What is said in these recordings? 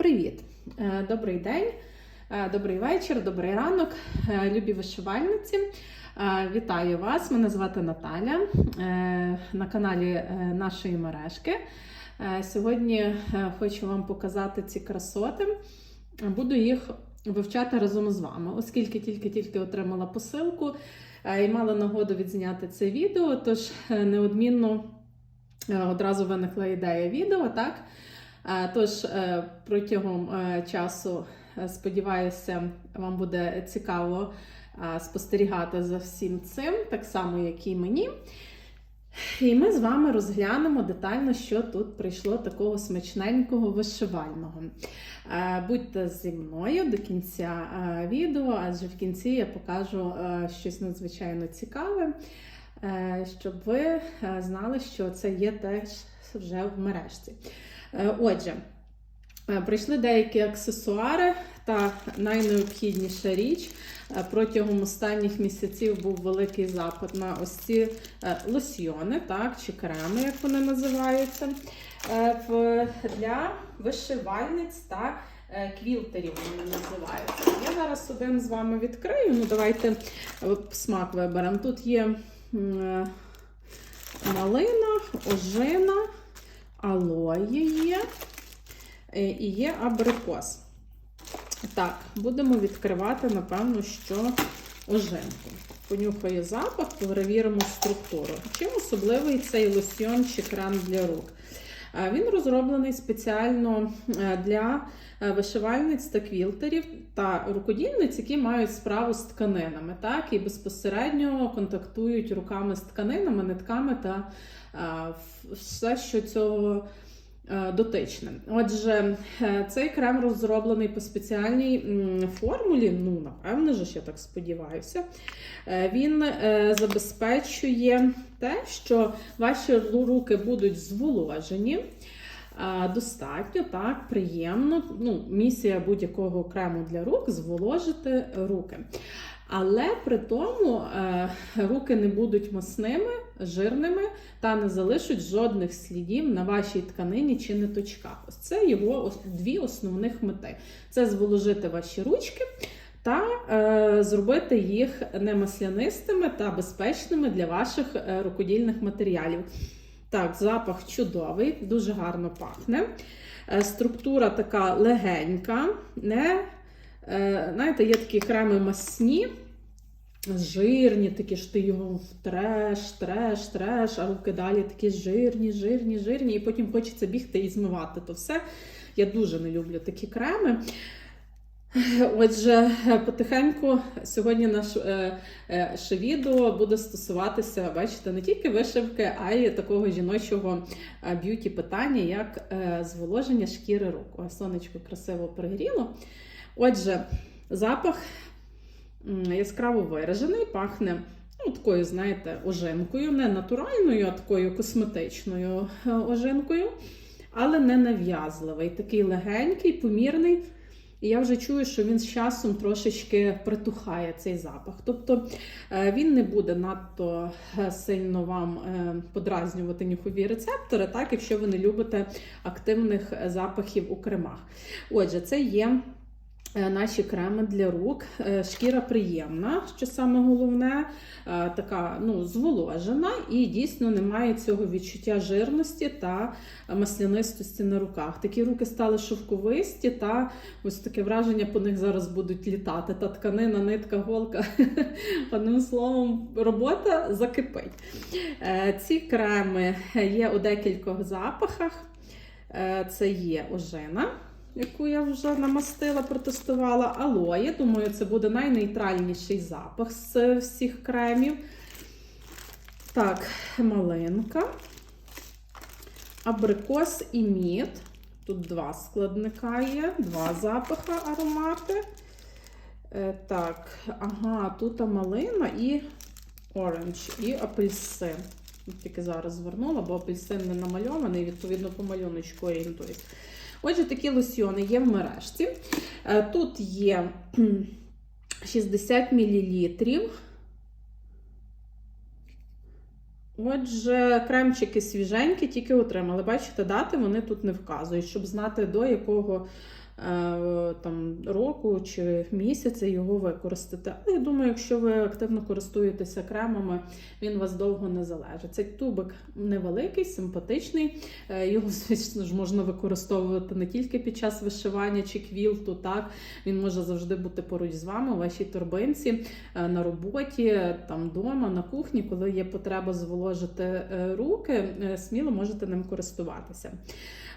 привіт! Е, Добрий день, е, добрий вечір, добрий ранок, е, любі вишивальниці. Вітаю вас! Мене звати Наталя на каналі нашої мережки. Сьогодні хочу вам показати ці красоти. Буду їх вивчати разом з вами, оскільки тільки-тільки отримала посилку і мала нагоду відзняти це відео, тож неодмінно одразу виникла ідея відео, так? Е, Тож е, протягом е, часу, сподіваюся, вам буде цікаво спостерігати за всім цим, так само, як і мені. І ми з вами розглянемо детально, що тут прийшло такого смачненького вишивального. Будьте зі мною до кінця відео, адже в кінці я покажу щось надзвичайно цікаве, щоб ви е, знали, що це є теж вже в мережці. Е, Отже, е, прийшли деякі аксесуари, та найнеобхідніша річ е, протягом останніх місяців був великий запит на ось ці е, лосьйони, так, чи креми, як вони називаються, е, для вишивальниць та е, квілтерів вони називаються. Я зараз один з вами відкрию. Ну, давайте е, смак виберемо. Тут є е, малина, ожина алої є е, і є абрикос. Так, будемо відкривати, напевно, що ожинку. Понюхаю запах, перевіримо структуру. Чим особливий цей лосьйон чи крем для рук? Е, Він розроблений спеціально е, для е, вишивальниць та квілтерів та рукодільниць, які мають справу з тканинами, так, і безпосередньо контактують руками з тканинами, нитками та е, все, що цього е, дотичне. Отже, е, цей крем розроблений по спеціальній формулі, ну, напевно ж, я так сподіваюся. Е, Він е, забезпечує те, що ваші руки будуть зволожені. Е, Достатньо, так, приємно. Ну, місія будь-якого крему для рук зволожити руки. Але при тому е, руки не будуть масними, жирними та не залишать жодних слідів на вашій тканині чи ниточках. Ось це його дві основних мети: це зволожити ваші ручки та е, зробити їх не маслянистими та безпечними для ваших е, рукодільних матеріалів. Так, запах чудовий, дуже гарно пахне. Е, структура така легенька, не, е, знаєте, є такі креми масні, жирні, такі ж ти його треш, треш, треш, а руки далі такі жирні, жирні, жирні, і потім хочеться бігти і змивати то все. Я дуже не люблю такі креми. Отже, потихеньку сьогодні наше е, відео буде стосуватися, бачите, не тільки вишивки, а й такого жіночого е, б'юті питання, як е, зволоження шкіри рук. Ось сонечко красиво пригріло. Отже, запах яскраво виражений, пахне ну, такою, знаєте, ожинкою, не натуральною, а такою косметичною ожинкою, але не нав'язливий, такий легенький, помірний. І я вже чую, що він з часом трошечки притухає цей запах. Тобто е, він не буде надто е, сильно вам е, подразнювати нюхові рецептори, так, якщо ви не любите активних запахів у кремах. Отже, це є. Е, Наші креми для рук, Е, шкіра приємна, що саме головне, е, така ну, зволожена і дійсно немає цього відчуття жирності та маслянистості на руках. Такі руки стали шовковисті, та ось таке враження по них зараз будуть літати. Та тканина, нитка, голка. Одним словом, робота закипить. Ці креми є у декількох запахах. Це є ожина. Яку я вже намастила, протестувала алоє. Думаю, це буде найнейтральніший запах з всіх кремів. Так, малинка, абрикос і мід. Тут два складника є, два запаха аромати. Е, так, ага, тут малина і оранж, і апельсин. Тільки зараз звернула, бо апельсин не намальований, відповідно, по малюночку орієнтуюсь. Отже, такі лосьйони є в мережці. Е, Тут є 60 мл. Отже, кремчики свіженькі, тільки отримали. Бачите, дати вони тут не вказують, щоб знати, до якого там, року чи місяця його використати. Але я думаю, якщо ви активно користуєтеся кремами, він вас довго не залежить. Цей тубик невеликий, симпатичний. Е, Його, звісно ж, можна використовувати не тільки під час вишивання чи квілту. Так він може завжди бути поруч з вами у вашій торбинці е, на роботі, там вдома, на кухні, коли є потреба зволожити е, руки, е, сміло можете ним користуватися.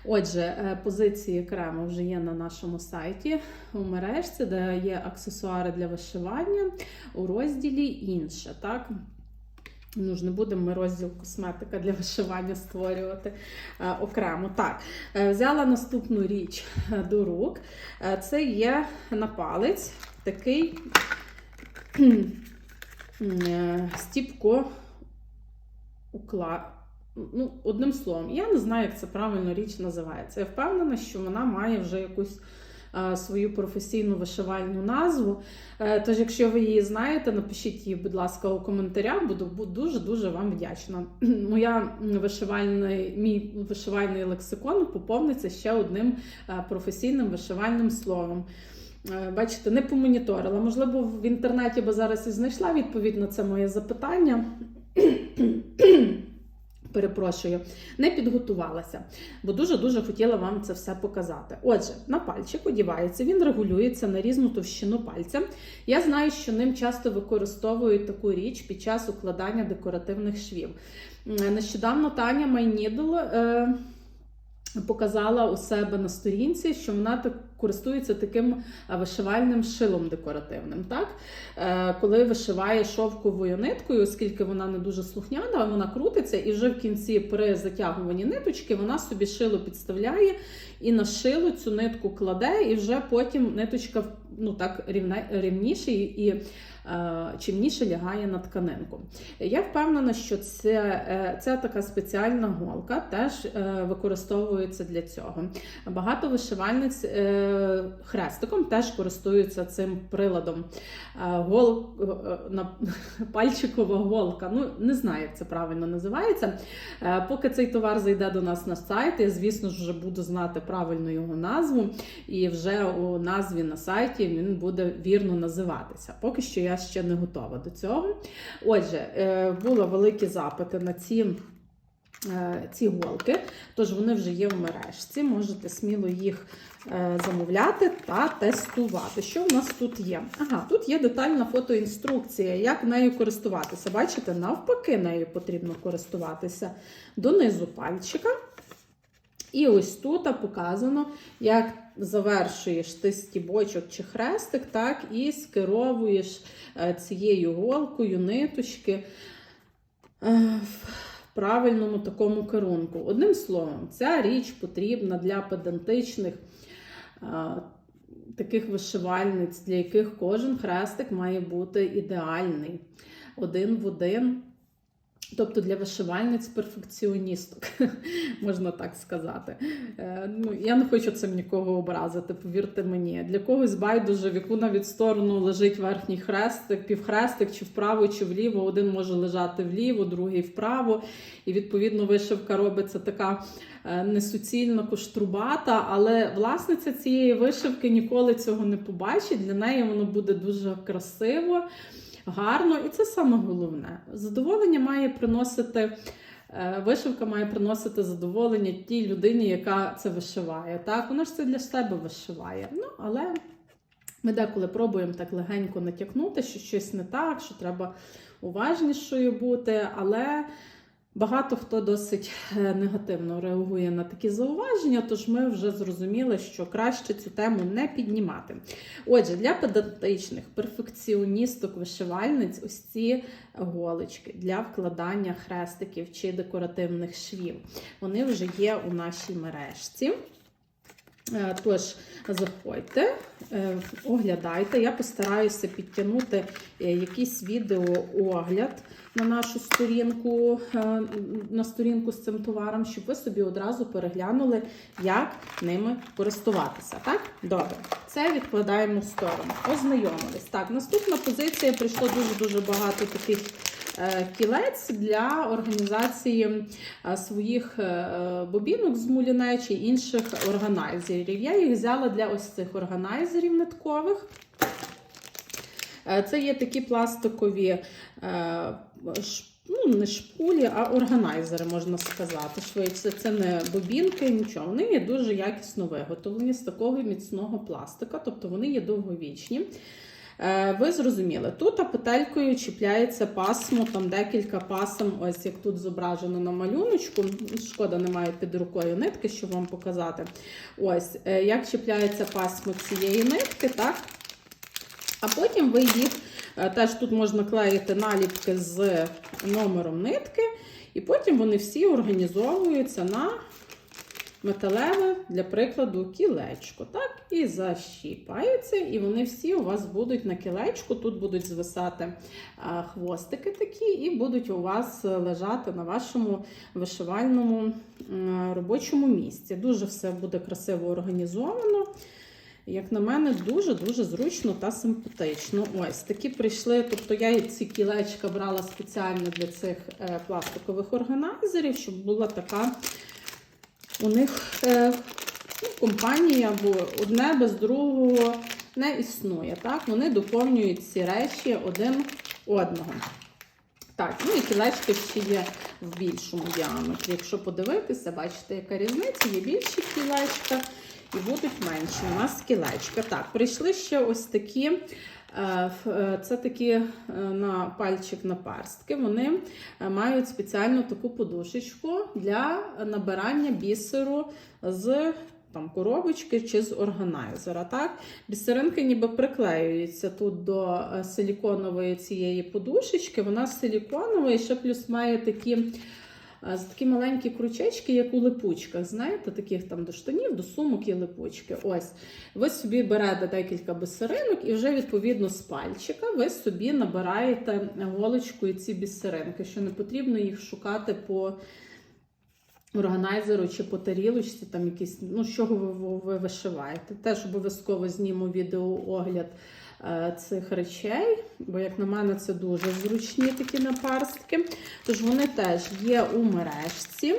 Отже, е, позиції крему вже є на нашому сайті у мережці, де є аксесуари для вишивання у розділі інше. Так? Ну ж не будемо ми розділ косметика для вишивання створювати е, окремо. Так, е, взяла наступну річ до рук. Е, це є на палець такий е, стіпко укла. Ну, одним словом, я не знаю, як це правильно річ називається. Я впевнена, що вона має вже якусь е, свою професійну вишивальну назву. Е, Тож, якщо ви її знаєте, напишіть її, будь ласка, у коментарях. Буду дуже-дуже вам вдячна. Моя вишивальний, мій вишивальний лексикон поповниться ще одним е, професійним вишивальним словом. Бачите, не помоніторила. Можливо, в інтернеті би зараз і знайшла відповідь на це моє запитання. Перепрошую, не підготувалася, бо дуже-дуже хотіла вам це все показати. Отже, на пальчик одівається, він регулюється на різну товщину пальця. Я знаю, що ним часто використовують таку річ під час укладання декоративних швів. Нещодавно Таня Майнідл е, показала у себе на сторінці, що вона так користується таким е, вишивальним шилом декоративним. Так? Е, Коли вишиває шовковою ниткою, оскільки вона не дуже слухняна, вона крутиться, і вже в кінці при затягуванні ниточки вона собі шило підставляє і на шило цю нитку кладе, і вже потім ниточка ну, так рівне, рівніше і, чимніше лягає на тканинку. Я впевнена, що це, е, це така спеціальна голка теж е, використовується для цього. Багато вишивальниць е, хрестиком теж користуються цим приладом. Е, Гол, е, пальчикова голка. Ну, не знаю, як це правильно називається. Е, Поки цей товар зайде до нас на сайт, я, звісно ж, вже буду знати правильну його назву, і вже у назві на сайті він буде вірно називатися. Поки що я ще не готова до цього. Отже, е, були великі запити на ці. е, Ці голки, тож вони вже є в мережці. Можете сміло їх е, замовляти та тестувати. Що в нас тут є? Ага, тут є детальна фотоінструкція, як нею користуватися. Бачите, навпаки, нею потрібно користуватися донизу пальчика. І ось тут показано, як завершуєш ти стібочок чи хрестик, так, і скеровуєш е, цією голкою ниточки е, в правильному такому керунку. Одним словом, ця річ потрібна для педантичних е, таких вишивальниць, для яких кожен хрестик має бути ідеальний, один в один. Тобто для вишивальниць перфекціоністок, можна так сказати. Е, ну, я не хочу цим нікого образити, повірте мені. Для когось байдуже, в яку навіть сторону лежить верхній хрестик, півхрестик, чи вправо, чи вліво. Один може лежати вліво, другий вправо. І відповідно вишивка робиться така е, несуцільно коштрубата, але власниця цієї вишивки ніколи цього не побачить. Для неї воно буде дуже красиво гарно, і це саме головне. Задоволення має приносити. е, Вишивка має приносити задоволення тій людині, яка це вишиває. Так, вона ж це для себе вишиває. Ну, але ми деколи пробуємо так легенько натякнути, що щось не так, що треба уважнішою бути, але багато хто досить е, негативно реагує на такі зауваження, тож ми вже зрозуміли, що краще цю тему не піднімати. Отже, для педантичних перфекціоністок, вишивальниць, ось ці голочки для вкладання хрестиків чи декоративних швів. Вони вже є у нашій мережці. Е, Тож, заходьте, оглядайте. Я постараюся підтягнути е, якийсь відеоогляд на нашу сторінку, е, на сторінку з цим товаром, щоб ви собі одразу переглянули, як ними користуватися. Так? Добре, це відкладаємо в сторону. Ознайомились. Так, наступна позиція прийшло дуже-дуже багато таких е, кілець для організації е, своїх е, бобінок з муліне чи інших органайзерів. Я їх взяла для ось цих органайзерів ниткових. Е, Це є такі пластикові е, ну, не шпулі, а органайзери, можна сказати. Швидше, це не бобінки, нічого. Вони є дуже якісно виготовлені з такого міцного пластика, тобто вони є довговічні. Е, Ви зрозуміли, тут петелькою чіпляється пасмо, там декілька пасм, ось як тут зображено на малюночку. Шкода, немає під рукою нитки, щоб вам показати. Ось, е, як чіпляється пасмо цієї нитки, так? А потім ви їх е, теж тут можна клеїти наліпки з номером нитки, і потім вони всі організовуються на металеве, для прикладу, кілечко. Так? І защіпаються, і вони всі у вас будуть на кілечку. Тут будуть звисати хвостики такі, і будуть у вас лежати на вашому вишивальному робочому місці. Дуже все буде красиво організовано. Як на мене, дуже-дуже зручно та симпатично. Ось такі прийшли. Тобто я ці кілечка брала спеціально для цих е, пластикових органайзерів, щоб була така у них е, компанія, бо одне без другого не існує. Так? Вони доповнюють ці речі один одного. Так, ну і кілечки ще є в більшому діаметрі. Якщо подивитися, бачите, яка різниця, є більші кілечка і будуть менші. У нас кілечка. Так, прийшли ще ось такі. Е, е, Це такі е, на пальчик на перстки. Вони мають спеціальну таку подушечку для набирання бісеру з там, коробочки чи з органайзера. Так? Бісеринки ніби приклеюються тут до силіконової цієї подушечки. Вона силіконова і ще плюс має такі. Е, Такі маленькі крючечки, як у липучках, знаєте, таких там до штанів, до сумок і липучки. Ось ви собі берете декілька бісеринок, і вже відповідно з пальчика ви собі набираєте голочкою ці бісеринки, що не потрібно їх шукати по органайзеру чи по тарілочці, там якісь, ну, з чого ви, ви, ви вишиваєте. Теж обов'язково зніму відеоогляд цих речей, бо, як на мене, це дуже зручні такі напарстки. Тож вони теж є у мережці.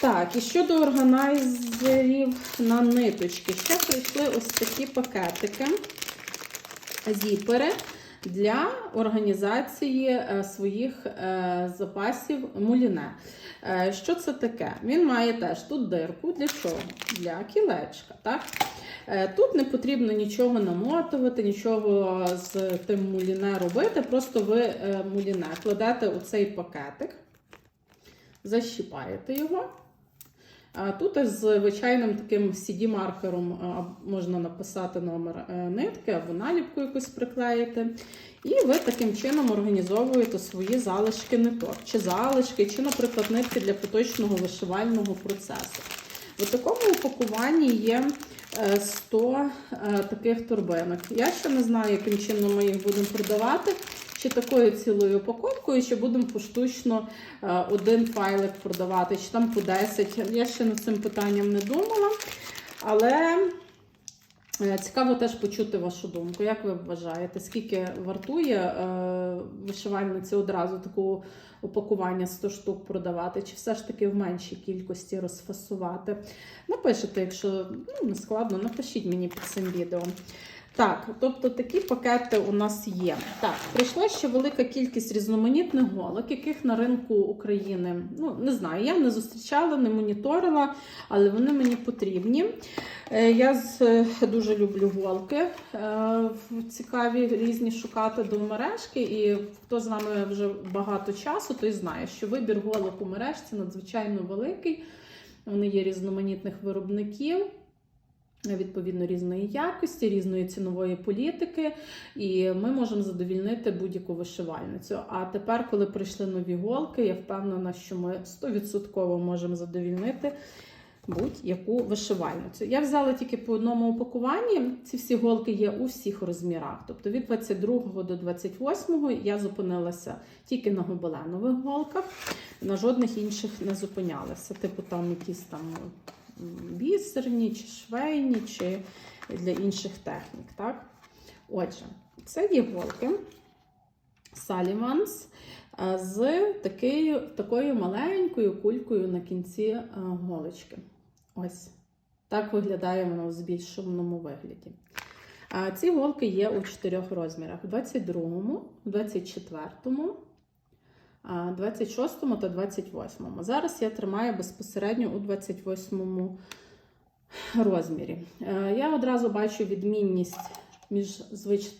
Так, і щодо органайзерів на ниточки, ще прийшли ось такі пакетики, зіпери для організації е, своїх е, запасів муліне. Е, Що це таке? Він має теж тут дирку. Для чого? Для кілечка. Так? Тут не потрібно нічого намотувати, нічого з тим муліне робити. Просто ви муліне кладете у цей пакетик, защіпаєте його. Тут з звичайним таким CD-маркером можна написати номер е, нитки або наліпку якусь приклеїти. І ви таким чином організовуєте свої залишки ниток, чи залишки, чи, наприклад, нитки для поточного вишивального процесу. В такому упакуванні є е, 100 е, таких торбинок. Я ще не знаю, яким чином ми їх будемо продавати. Чи такою цілою упаковкою, чи будемо поштучно е, один файлик продавати, чи там по 10. Я ще над цим питанням не думала. Але е, цікаво теж почути вашу думку. Як ви вважаєте, скільки вартує е, вишивальниці одразу такого упакування 100 штук продавати, чи все ж таки в меншій кількості розфасувати? Напишите, якщо ну, не складно, напишіть мені під цим відео. Так, тобто такі пакети у нас є. Так, прийшла ще велика кількість різноманітних голок, яких на ринку України, ну не знаю, я не зустрічала, не моніторила, але вони мені потрібні. Е, Я е, дуже люблю голки. е, Цікаві різні шукати до мережки. І хто з нами вже багато часу, той знає, що вибір голок у мережці надзвичайно великий. Вони є різноманітних виробників відповідно різної якості, різної цінової політики, і ми можемо задовільнити будь-яку вишивальницю. А тепер, коли прийшли нові голки, я впевнена, що ми 100% можемо задовільнити будь-яку вишивальницю. Я взяла тільки по одному упакуванні. Ці всі голки є у всіх розмірах. Тобто від 22 до 28 я зупинилася тільки на гобеленових голках, на жодних інших не зупинялася. Типу там якісь там бісерні, чи швейні, чи для інших технік. Так? Отже, це є голки Саліванс е, з такою, такою маленькою кулькою на кінці е, голочки. Ось так виглядає воно в збільшеному вигляді. А ці голки є у чотирьох розмірах: 22, 24, а, 26 та 28. Зараз я тримаю безпосередньо у 28 розмірі. Е, Я одразу бачу відмінність між звич...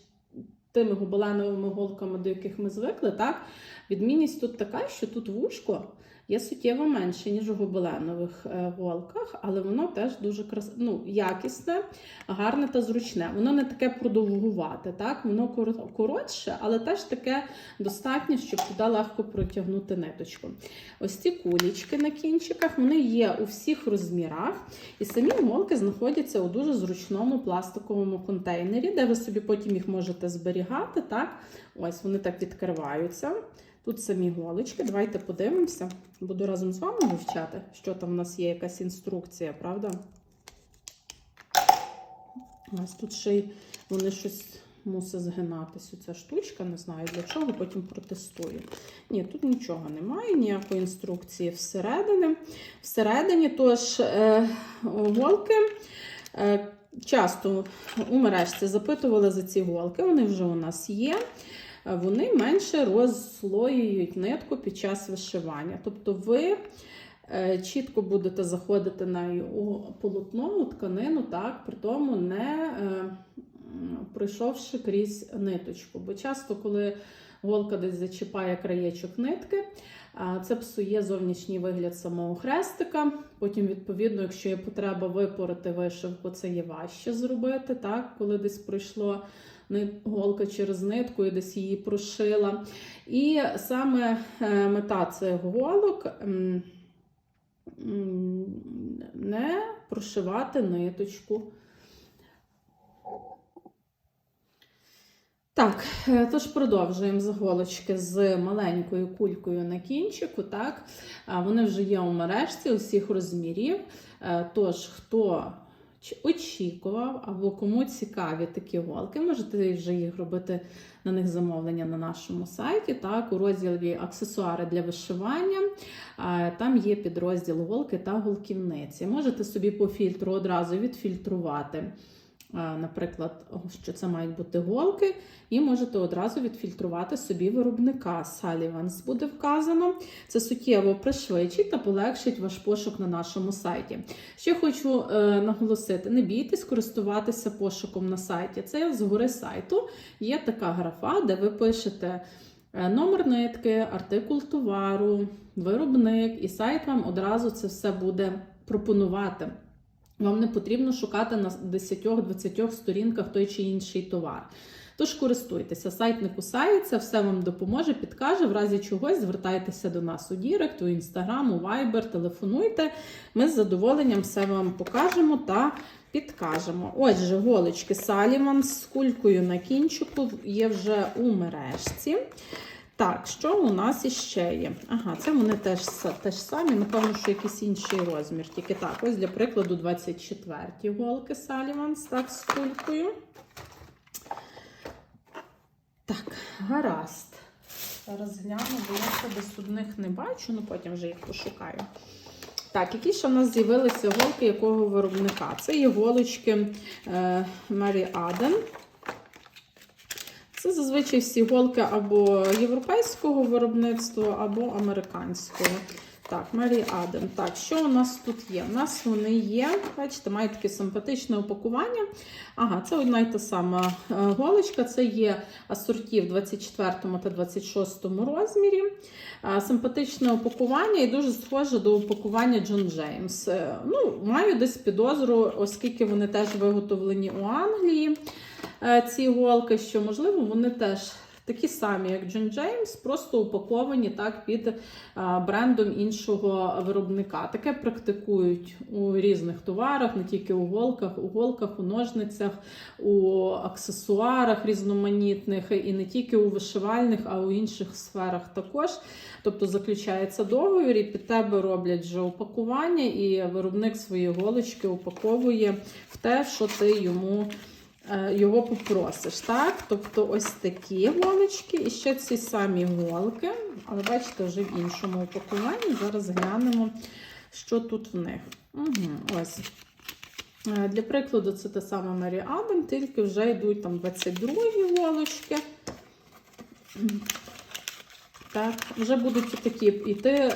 тими гобеленовими голками, до яких ми звикли. Так? Відмінність тут така, що тут вушко є суттєво менше, ніж у гобеленових е, голках, але воно теж дуже крас... ну, якісне, гарне та зручне. Воно не таке продовгувате, так? воно коротше, але теж таке достатнє, щоб туди легко протягнути ниточку. Ось ці кулічки на кінчиках, вони є у всіх розмірах, і самі голки знаходяться у дуже зручному пластиковому контейнері, де ви собі потім їх можете зберігати. Так? Ось вони так відкриваються. Тут самі голочки. Давайте подивимося. Буду разом з вами вивчати, що там в нас є якась інструкція, правда? Ось тут ще й вони щось мусить згинатися. Ця штучка, не знаю для чого, потім протестую. Ні, тут нічого немає, ніякої інструкції всередині. Всередині, тож е, голки. Е, Часто у мережці запитували за ці голки, вони вже у нас є. Е, Вони менше розслоюють нитку під час вишивання. Тобто ви е, чітко будете заходити на у тканину, так, при тому не е, пройшовши крізь ниточку. Бо часто, коли голка десь зачіпає краєчок нитки, це псує зовнішній вигляд самого хрестика. Потім, відповідно, якщо є потреба випорити вишивку, це є важче зробити, так, коли десь пройшло голка через нитку і десь її прошила. І саме е, мета цих голок не прошивати ниточку. Так, е, тож продовжуємо заголочки з маленькою кулькою на кінчику. Так, вони вже є у мережці усіх розмірів. Е, Тож, хто очікував або кому цікаві такі голки, можете вже їх робити на них замовлення на нашому сайті. Так, у розділі аксесуари для вишивання. Там є підрозділ голки та голківниці. Можете собі по фільтру одразу відфільтрувати. Е, Наприклад, що це мають бути голки, і можете одразу відфільтрувати собі виробника. Саліванс буде вказано. Це суттєво пришвидшить та полегшить ваш пошук на нашому сайті. Ще хочу е, наголосити: не бійтесь користуватися пошуком на сайті. Це згори сайту є така графа, де ви пишете. е, Номер нитки, артикул товару, виробник, і сайт вам одразу це все буде пропонувати. Вам не потрібно шукати на 10-20 сторінках той чи інший товар. Тож користуйтеся, сайт не кусається, все вам допоможе, підкаже. В разі чогось звертайтеся до нас у Дірект, у Інстаграм, у Viber, телефонуйте. Ми з задоволенням все вам покажемо та підкажемо. Отже, голочки Саліван з кулькою на кінчику є вже у мережці. Так, що у нас іще є? Ага, це вони теж, теж самі, напевно, що якийсь інший розмір. Тільки так, ось для прикладу 24-ті голки Саліванс, так, з кулькою. Так, гаразд. Зараз гляну, бо я ще десь одних не бачу, ну потім вже їх пошукаю. Так, які ще в нас з'явилися голки якого виробника? Це є голочки Mary Aden. Це зазвичай всі голки або європейського виробництва, або американського. Так, Mary Aden. Так, що у нас тут є? У нас вони є, бачите, мають таке симпатичне упакування. Ага, це одна й та сама е, голочка. Це є асорті в 24 та 26 розмірі. Е, Симпатичне упакування і дуже схоже до упакування John James. Е, Ну, маю десь підозру, оскільки вони теж виготовлені у Англії. Ці голки, що можливо вони теж такі самі, як Джон Джеймс, просто упаковані так під е, брендом іншого виробника. Таке практикують у різних товарах, не тільки у голках, у голках, у ножницях, у аксесуарах різноманітних, і не тільки у вишивальних, а у інших сферах також. Тобто заключається договір, і під тебе роблять вже упакування, і виробник свої голочки упаковує в те, що ти йому його попросиш. Так? Тобто ось такі голочки, і ще ці самі голки, але бачите, вже в іншому упакуванні. Зараз глянемо, що тут в них. Угу, ось. Е, Для прикладу, це та сама Мері Адам, тільки вже йдуть там 22 голочки. Так, вже будуть такі йти е,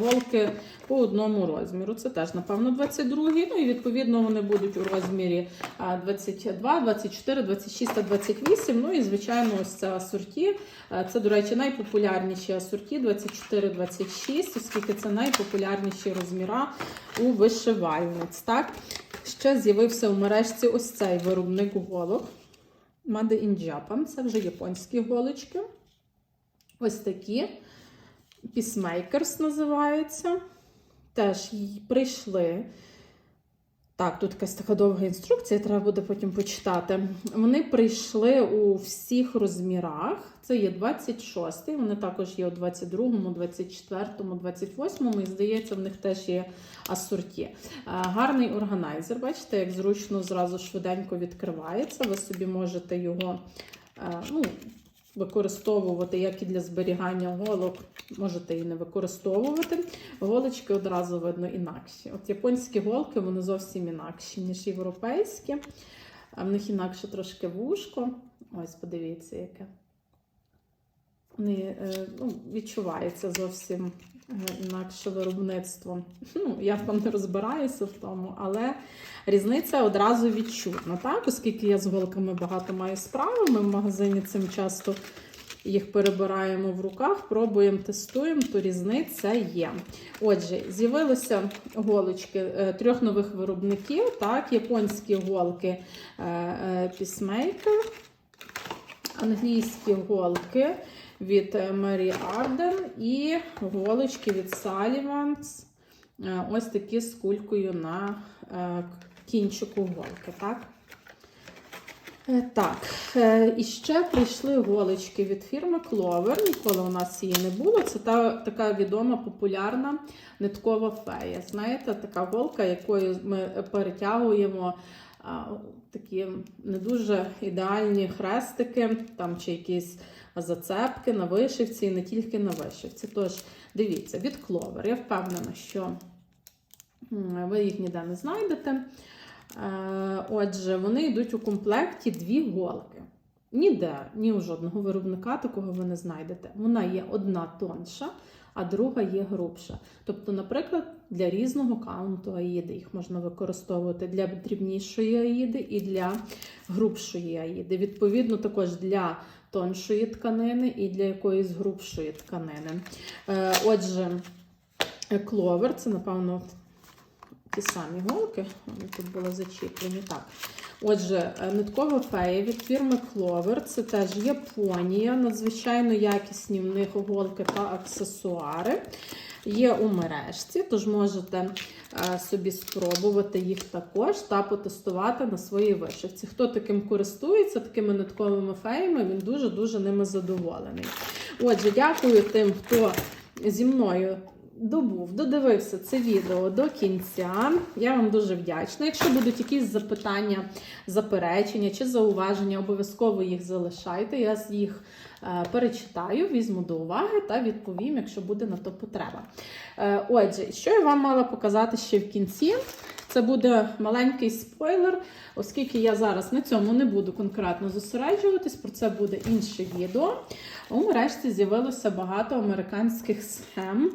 голки по одному розміру. Це теж, напевно, 22. Ну і відповідно вони будуть у розмірі е, 22, 24, 26 та 28. Ну і звичайно, ось це асорті. Е, Це, до речі, найпопулярніші асорті 24-26, оскільки це найпопулярніші розміра у вишивальниць. Так, ще з'явився в мережці ось цей виробник голок. Made in Japan. Це вже японські голочки. Ось такі. Peacemakers називаються. Теж й- прийшли. Так, тут якась така довга інструкція, треба буде потім почитати. Вони прийшли у всіх розмірах. Це є 26-й, вони також є у 22, 24, 28-му, і здається, в них теж є асорті. Е, Гарний органайзер, бачите, як зручно зразу швиденько відкривається. Ви собі можете його е, ну, використовувати як і для зберігання голок, можете і не використовувати. Голочки одразу видно інакші. От японські голки вони зовсім інакші, ніж європейські. В них інакше трошки вушко. Ось, подивіться, яке. Вони, е, ну, відчувається зовсім інакше виробництво. Ну, я там не розбираюся в тому, але різниця одразу відчутна. Так? Оскільки я з голками багато маю справи, ми в магазині цим часто їх перебираємо в руках, пробуємо, тестуємо, то різниця є. Отже, з'явилися голочки е, трьох нових виробників. Так, японські голки е, е, англійські голки від е, Mary Arden і голочки від Sullivans. Е, Ось такі з кулькою на е, кінчику голки. Так? Так, і ще прийшли голочки від фірми Clover. Ніколи у нас її не було. Це та така відома популярна ниткова фея. Знаєте, така голка, якою ми перетягуємо а, такі не дуже ідеальні хрестики, там чи якісь зацепки на вишивці, і не тільки на вишивці. Тож, дивіться, від Clover. Я впевнена, що ви їх ніде не знайдете. Е, Отже, вони йдуть у комплекті дві голки. Ніде, ні у жодного виробника такого ви не знайдете. Вона є одна тонша, а друга є грубша. Тобто, наприклад, для різного каунту аїди їх можна використовувати для дрібнішої аїди і для грубшої аїди. Відповідно, також для тоншої тканини і для якоїсь грубшої тканини. Е, Отже, кловер це, напевно, ті самі голки, вони тут були зачіплені. Так. Отже, е, ниткова фея від фірми Clover. Це теж Японія. Надзвичайно якісні в них голки та аксесуари. Є у мережці, тож можете е, собі спробувати їх також та потестувати на своїй вишивці. Хто таким користується, такими нитковими феями, він дуже-дуже ними задоволений. Отже, дякую тим, хто зі мною добув, додивився це відео до кінця. Я вам дуже вдячна. Якщо будуть якісь запитання, заперечення чи зауваження, обов'язково їх залишайте. Я їх е, перечитаю, візьму до уваги та відповім, якщо буде на то потреба. Е, Отже, що я вам мала показати ще в кінці? Це буде маленький спойлер, оскільки я зараз на цьому не буду конкретно зосереджуватись, про це буде інше відео. У мережці з'явилося багато американських схем.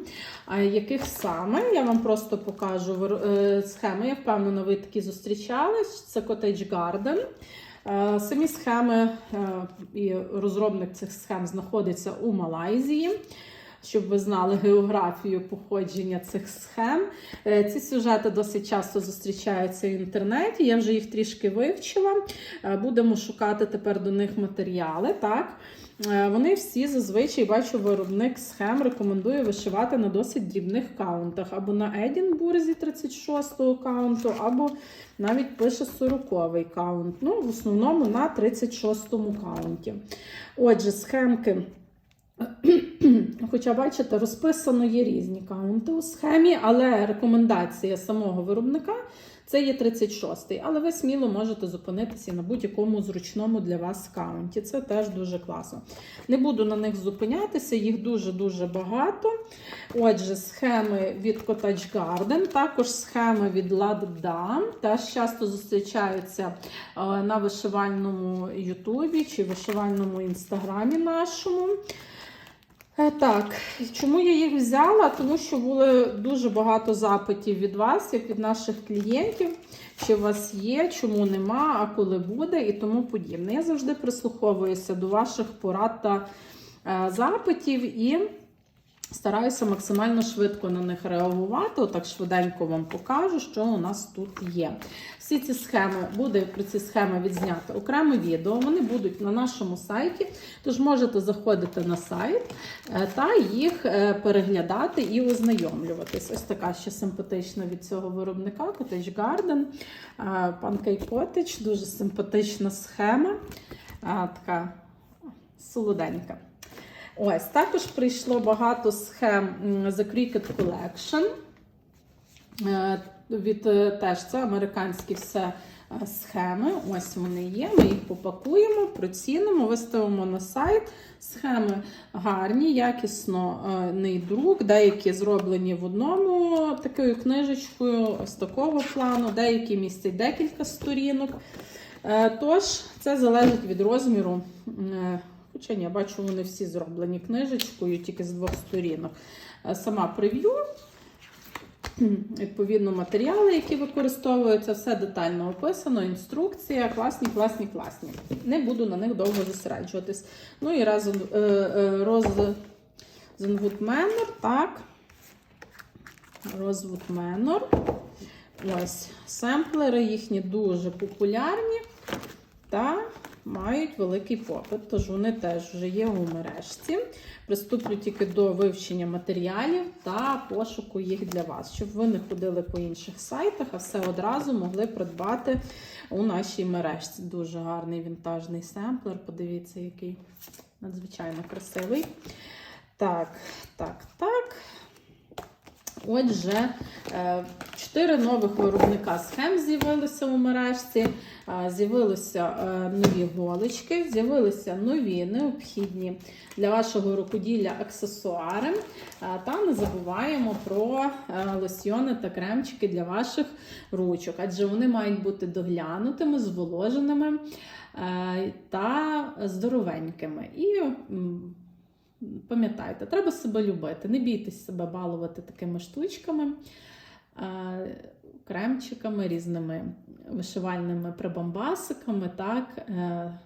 Яких саме? Я вам просто покажу е, схеми. Я впевнена, ви такі зустрічались. Це Cottage Garden. Е, Самі схеми е, і розробник цих схем знаходиться у Малайзії. Щоб ви знали географію походження цих схем. Е, Ці сюжети досить часто зустрічаються в інтернеті. Я вже їх трішки вивчила. Е, Будемо шукати тепер до них матеріали. Так? Е, Вони всі зазвичай бачу, виробник схем рекомендує вишивати на досить дрібних каунтах, або на Едінбурзі 36-го каунту, або навіть пише 40-й каунт. Ну, в основному на 36-му каунті. Отже, схемки. Хоча, бачите, розписано є різні каунти у схемі, але рекомендація самого виробника це є 36-й. Але ви сміло можете зупинитися на будь-якому зручному для вас каунті. Це теж дуже класно. Не буду на них зупинятися, їх дуже-дуже багато. Отже, схеми від Cottage Garden, також схеми від Ладдам. Теж часто зустрічаються е, на вишивальному Ютубі чи вишивальному інстаграмі нашому. Е, Так, чому я їх взяла? Тому що було дуже багато запитів від вас, як від наших клієнтів, чи у вас є, чому нема, а коли буде і тому подібне. Я завжди прислуховуюся до ваших порад та е, запитів і стараюся максимально швидко на них реагувати. Отак швиденько вам покажу, що у нас тут є. Всі ці схеми, буде про ці схеми відзняти окреме відео. Вони будуть на нашому сайті, тож можете заходити на сайт е, та їх е, переглядати і ознайомлюватись. Ось така ще симпатична від цього виробника Cottage Garden. Е, Pancake Cottage, дуже симпатична схема. Е, Така солоденька. Ось, також прийшло багато схем The Cricket Collection. Е, Від е, теж це американські все е, схеми. Ось вони є. Ми їх попакуємо, процінимо, виставимо на сайт. Схеми гарні, якісно е, друк, деякі зроблені в одному такою книжечкою, ось такого плану, деякі містять декілька сторінок. Тож, це залежить від розміру. Хоча я бачу, вони всі зроблені книжечкою, тільки з двох сторінок. Е, Сама прев'ю, відповідно, матеріали, які використовуються, все детально описано, інструкція, класні, класні, класні. Не буду на них довго зосереджуватись. Ну і разом е, е, роз Зенвуд Менор, так. Розвуд Менор. Ось семплери їхні дуже популярні та мають великий попит, тож вони теж вже є у мережці. Приступлю тільки до вивчення матеріалів та пошуку їх для вас, щоб ви не ходили по інших сайтах, а все одразу могли придбати у нашій мережці. Дуже гарний вінтажний семплер. Подивіться, який надзвичайно красивий. Так, так, так. Отже, е, чотири нових виробника схем з'явилися у мережці, е, з'явилися е, нові голочки, з'явилися нові необхідні для вашого рукоділля аксесуари. Та не забуваємо про лосьйони та кремчики для ваших ручок, адже вони мають бути доглянутими, зволоженими та здоровенькими. І Пам'ятайте, треба себе любити, не бійтесь себе балувати такими штучками, кремчиками, різними вишивальними прибамбасиками. Так? Е,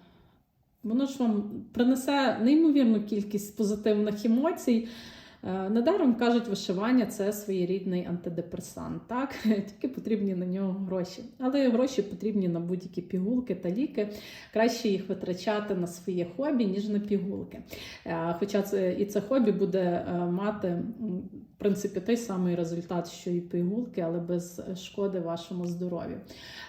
Воно ж вам принесе неймовірну кількість позитивних емоцій. Е, Недаром кажуть, вишивання це своєрідний антидепресант. Так? Тільки потрібні на нього гроші. Але гроші потрібні на будь-які пігулки та ліки. Краще їх витрачати на своє хобі, ніж на пігулки. Е, Хоча це і це хобі буде е, мати в принципі той самий результат, що і пігулки, але без шкоди вашому здоров'ю.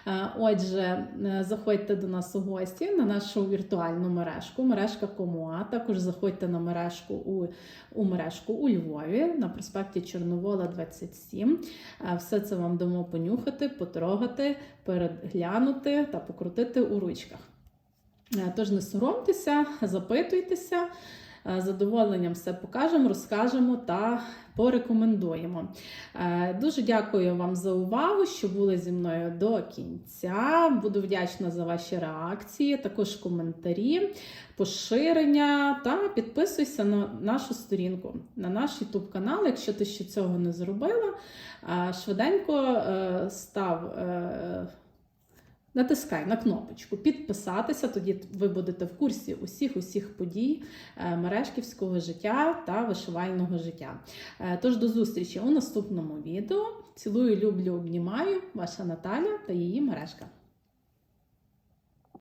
Е, Отже, е, заходьте до нас у гості на нашу віртуальну мережку, мережка Комуа. Також заходьте на мережку у, у мережку у Львові на проспекті Чорновола 27. Е, Все це вам дамо понюхати, потрогати, переглянути та покрутити у ручках. Тож не соромтеся, запитуйтеся. Е, задоволенням все покажемо, розкажемо та порекомендуємо. Е, Дуже дякую вам за увагу, що були зі мною до кінця. Буду вдячна за ваші реакції, також коментарі, поширення та підписуйся на нашу сторінку, на наш YouTube канал, якщо ти ще цього не зробила. Е, Швиденько став. Натискай на кнопочку підписатися, тоді ви будете в курсі усіх усіх подій е, мережківського життя та вишивального життя. Е, Тож до зустрічі у наступному відео. Цілую, люблю, обнімаю, ваша Наталя та її мережка.